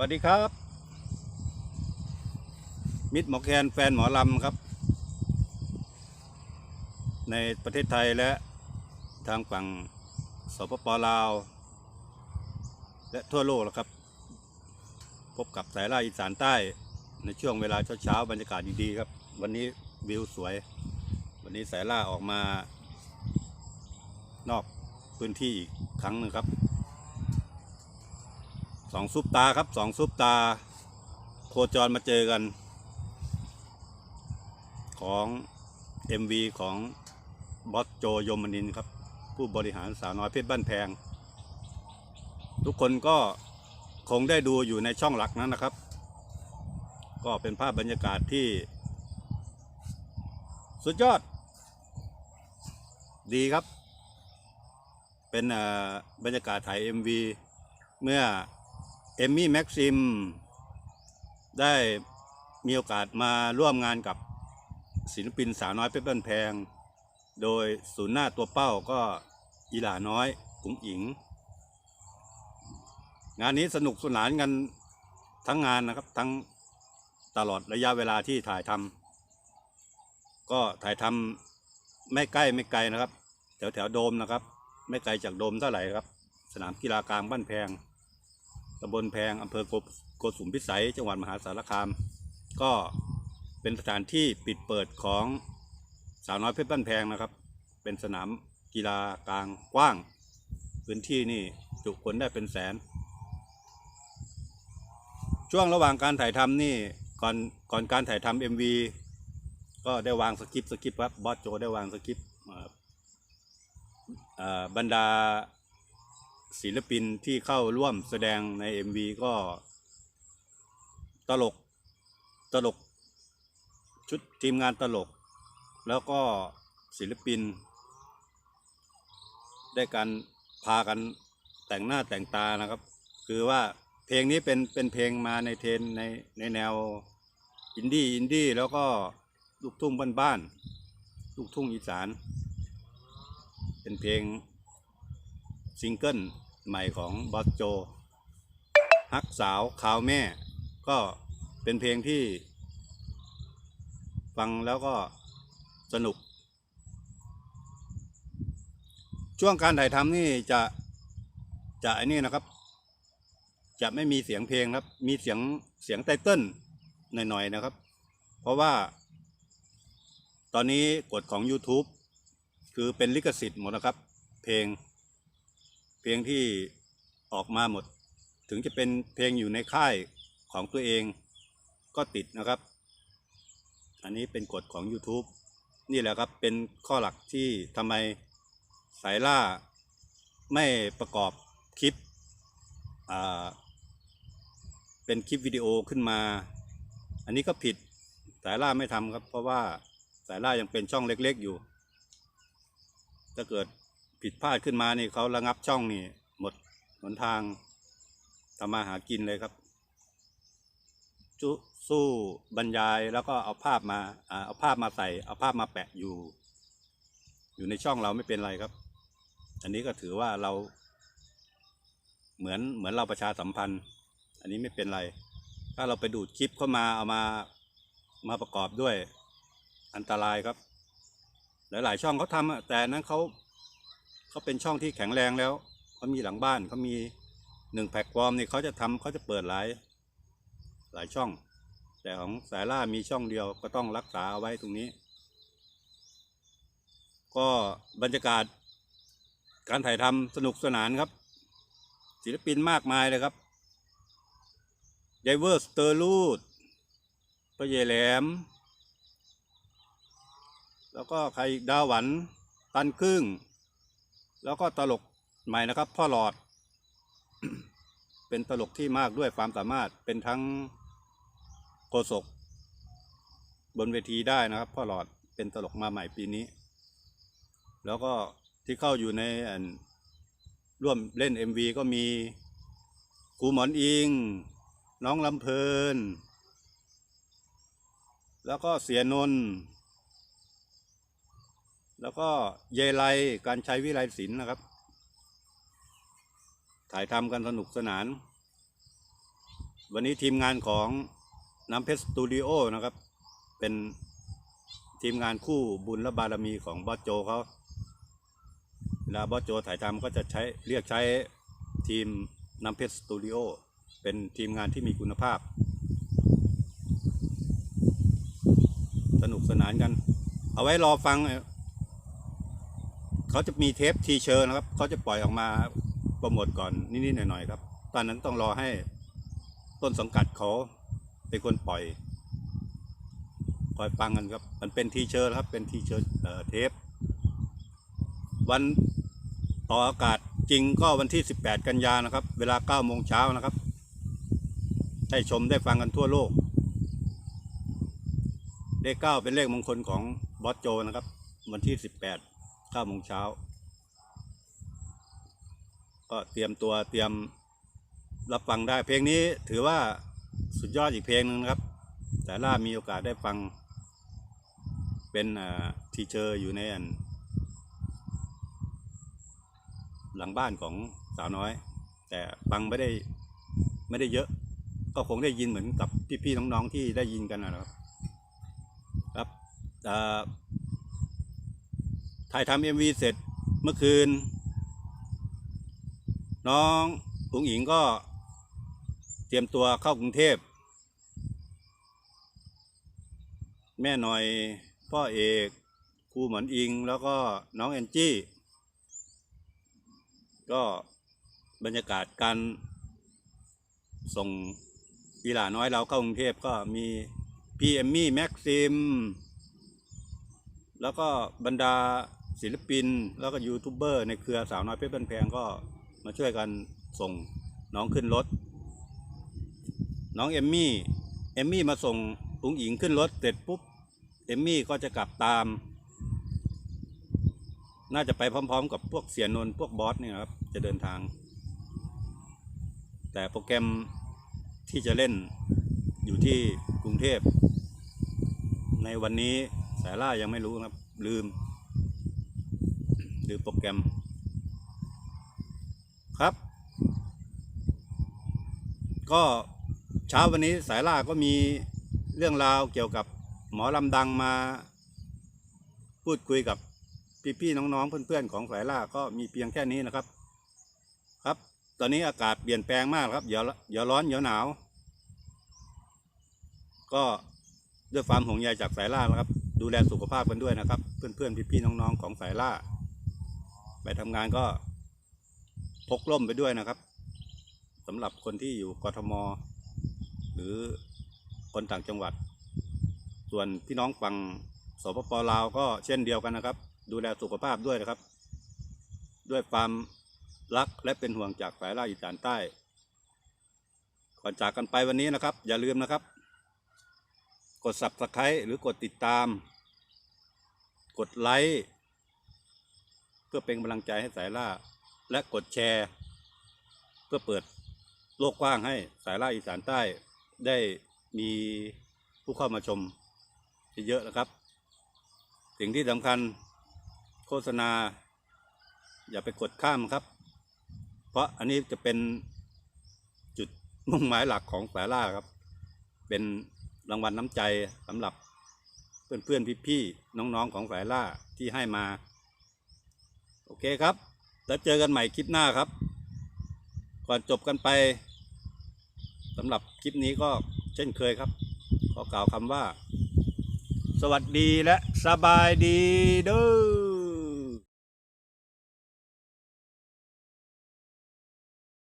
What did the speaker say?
วัสดีครับ มิตรหมอแคนแฟนหมอลำครับ ในประเทศไทยและทางฝั่งสปปลาว และทั่วโลกแล้วครับ พบกับสายล่าอีสานใต้ในช่วงเวลาเช้าๆบรรยากาศดีๆครับ วันนี้วิวสวย วันนี้สายล่าออกมานอกพื้นที่อีกครั้งหนึ่งครับ สองซุปตาครับสองซุปตา โคจรมาเจอกัน ของ MV ของบอสโจยมนินครับ ผู้บริหารสาวน้อยเพชรบ้านแพง ทุกคนก็คงได้ดูอยู่ในช่องหลักนั้นนะครับ ก็เป็นภาพบรรยากาศที่ สุดยอด ดีครับ เป็นบรรยากาศถ่าย MV เมื่อ เอมมี่แม็กซิมได้มีโอกาสมาร่วมงานกับศิลปินสาวน้อยเพชรบ้านแพง โดยศูนย์หน้าตัวเป้าก็อีหลาน้อยกุ้งอิง งานนี้สนุกสนานกันทั้งงานนะครับทั้งตลอดระยะเวลาที่ถ่ายทำก็ถ่ายทำไม่ใกล้ไม่ไกลนะครับ แถวแถวโดมนะครับ ไม่ไกลจากโดมเท่าไหร่ครับ สนามกีฬากลางบ้านแพง ตำบลแพงอำเภอโกสุมพิสัย จังหวัดมหาสารคาม ก็เป็นสถานที่ปิดเปิดของสาวน้อยเพชรบ้านแพงนะครับ เป็นสนามกีฬากลางกว้าง พื้นที่นี่จุคนได้เป็นแสน ช่วงระหว่างการถ่ายทำนี่ก่อนก่อนการถ่ายทำเอ็มวีก็ได้วางสคริปต์สคริปต์ครับบอสโจได้วางสคริปต์บรรดา ศิลปินที่เข้าร่วมแสดงใน MV ก็ตลกตลก ชุดทีมงานตลก แล้วก็ศิลปิน ได้การพากันแต่งหน้าแต่งตานะครับ คือว่าเพลงนี้เป็นเป็นเพลงมาในเทรนในในแนวอินดี้อินดี้แล้วก็ลูกทุ่งบ้านๆลูกทุ่งอีสาน เป็นเพลงซิงเกิล ใหม่ของบอสโจฮักสาวข่าวแม่ ก็เป็นเพลงที่ ฟังแล้วก็สนุก ช่วงการถ่ายทำนี่จะจะไอ้นี่นะครับ จะไม่มีเสียงเพลงครับ มีเสียงเสียงไตเติ้ลหน่อยๆนะครับ เพราะว่า ตอนนี้กฎของ YouTube คือเป็นลิขสิทธิ์หมดนะครับ เพลง เพลงที่ออกมาหมด ถึงจะเป็นเพลงอยู่ในค่ายของตัวเองก็ติดนะครับ อันนี้เป็นกฎของ YouTube นี่แหละครับเป็นข้อหลักที่ทำไมสายล่าไม่ประกอบคลิปเป็นคลิปวิดีโอขึ้นมา อันนี้ก็ผิดสายล่าไม่ทำครับ เพราะว่าสายล่ายังเป็นช่องเล็กๆอยู่ ถ้าเกิด ผิดพลาดขึ้นมานี่เขาระงับช่องนี่ หมดหนทางทำมาหากินเลยครับจุสู้บรรยายแล้วก็เอาภาพมาเอาภาพมาใส่ เอาภาพมาแปะอยู่ อยู่ในช่องเราไม่เป็นไรครับ อันนี้ก็ถือว่าเรา เหมือนเหมือนเราประชาสัมพันธ์ อันนี้ไม่เป็นไร ถ้าเราไปดูดคลิปเข้ามาเอามามาประกอบด้วยอันตรายครับ หลาย ๆ ช่องเขาทำแต่นั้นเขา เขาเป็นช่องที่แข็งแรงแล้วเขามีหลังบ้านเขามีหนึ่งแพลตฟอร์มนี่เขาจะทำเขาจะเปิดหลายหลายช่อง แต่ของสายล่ามีช่องเดียวก็ต้องรักษาเอาไว้ตรงนี้ ก็บรรยากาศการถ่ายทำสนุกสนานครับ ศิลปินมากมายเลยครับไดเวอร์สเตอร์ลูดพระเยแหลม แล้วก็ใครดาวหวัน ตันครึ่ง แล้วก็ตลกใหม่นะครับ พ่อหลอด เป็นตลกที่มากด้วยความสามารถเป็นทั้งโกศกบนเวทีได้นะครับ พ่อหลอดเป็นตลกมาใหม่ปีนี้ แล้วก็ที่เข้าอยู่ในอันร่วมเล่น MV ก็มีครูหมอนอิง น้องลำเพลิน แล้วก็เสียนนท์ แล้วก็เยไลการใช้วิไลศิลป์นะครับ ถ่ายทำกันสนุกสนาน วันนี้ทีมงานของน้ำเพชรสตูดิโอนะครับ เป็นทีมงานคู่บุญและบารมีของบอสโจเขาเวลาบอสโจถ่ายทำก็จะใช้เรียกใช้ทีมน้ำเพชรสตูดิโอเป็นทีมงานที่มีคุณภาพ สนุกสนานกัน เอาไว้รอฟัง เขาจะมีเทปทีเชอร์นะครับเขาจะปล่อยออกมาโปรโมทก่อนนิดๆหน่อยๆครับ ตอนนั้นต้องรอให้ต้นสังกัดเขาเป็นคนปล่อยคอยฟังกันครับ มันเป็นทีเชอร์ครับ เป็นทีเชอร์เอ่อเทป วันต่ออากาศจริงก็วันที่ 18 กันยานะครับ เวลา9โมงเช้านะครับให้ชมได้ฟังกันทั่วโลก เลขเก้าเป็นเลขมงคลของบอสโจนะครับ วันที่สิบแปด เก้าโมงเช้า ก็เตรียมตัวเตรียมรับฟังได้เพลงนี้ถือว่าสุดยอดอีกเพลงหนึ่งนะครับ แต่ล่ามีโอกาสได้ฟัง เป็นทีเชอร์อยู่ในอัน หลังบ้านของสาวน้อย แต่ฟังไม่ได้ไม่ได้เยอะ ก็คงได้ยินเหมือนกับพี่ๆน้องๆที่ได้ยินกันนะครับครับอ่อ ถ่ายทำเอ็มวีเสร็จเมื่อคืน น้องอุ๋งอิงก็เตรียมตัวเข้ากรุงเทพ แม่หน่อยพ่อเอกครูเหมือนอิงแล้วก็น้องแอนจี้ ก็บรรยากาศการส่งอีหลาน้อยเราเข้ากรุงเทพก็มีพี่เอมมี่แม็กซิม แล้วก็บรรดา ศิลปินแล้วก็ยูทูบเบอร์ในเครือสาวน้อยเพชรบ้านแพงก็มาช่วยกันส่งน้องขึ้นรถ น้องเอมมี่เอมมี่มาส่งอุ๋งอิงขึ้นรถเสร็จปุ๊บเอมมี่ก็จะกลับตาม น่าจะไปพร้อม ๆ กับพวกเสียนนพวกบอสเนี่ยครับ จะเดินทาง แต่โปรแกรมที่จะเล่นอยู่ที่กรุงเทพ ในวันนี้สายล่ายังไม่รู้ครับ ลืม ลืมโปรแกรม ครับ ก็เช้าวันนี้สายล่าก็มีเรื่องราวเกี่ยวกับหมอลำดังมา พูดคุยกับพี่ๆน้องๆเพื่อนๆของสายล่าก็มีเพียงแค่นี้นะครับ ครับ ตอนนี้อากาศเปลี่ยนแปลงมากครับเดี๋ยวเดี๋ยวร้อนเดี๋ยวหนาว ก็ด้วยความห่วงใยจากสายล่านะครับ ดูแลสุขภาพกันด้วยนะครับ เพื่อนๆพี่ๆน้องๆของสายล่า ไปทำงานก็พกร่มไปด้วยนะครับสำหรับคนที่อยู่กทม หรือคนต่างจังหวัด ส่วนพี่น้องฝั่งสปปลาวก็เช่นเดียวกันนะครับ ดูแลสุขภาพด้วยนะครับ ด้วยความรักและเป็นห่วงจากสายล่าอีสานใต้ก่อนจากกันไปวันนี้นะครับ อย่าลืมนะครับ กด subscribe หรือกดติดตาม กดไลค์ พื่อเป็นกำลังใจให้สายล่า และกดแชร์ เพื่อเปิดโลกกว้างให้สายล่าอีสานใต้ได้มีผู้เข้ามาชมเยอะๆนะครับ สิ่งที่สำคัญโฆษณา อย่าไปกดข้ามครับ เพราะอันนี้จะเป็นจุดมุ่งหมายหลักของสายล่าครับ เป็นรางวัลน้ำใจสำหรับเพื่อนๆพี่ๆน้องๆของสายล่าที่ให้มา โอเคครับ แล้วเจอกันใหม่คลิปหน้าครับ ก่อนจบกันไปสำหรับคลิปนี้ก็เช่นเคยครับ ขอกล่าวคำว่า สวัสดีและสบายดีเด้อ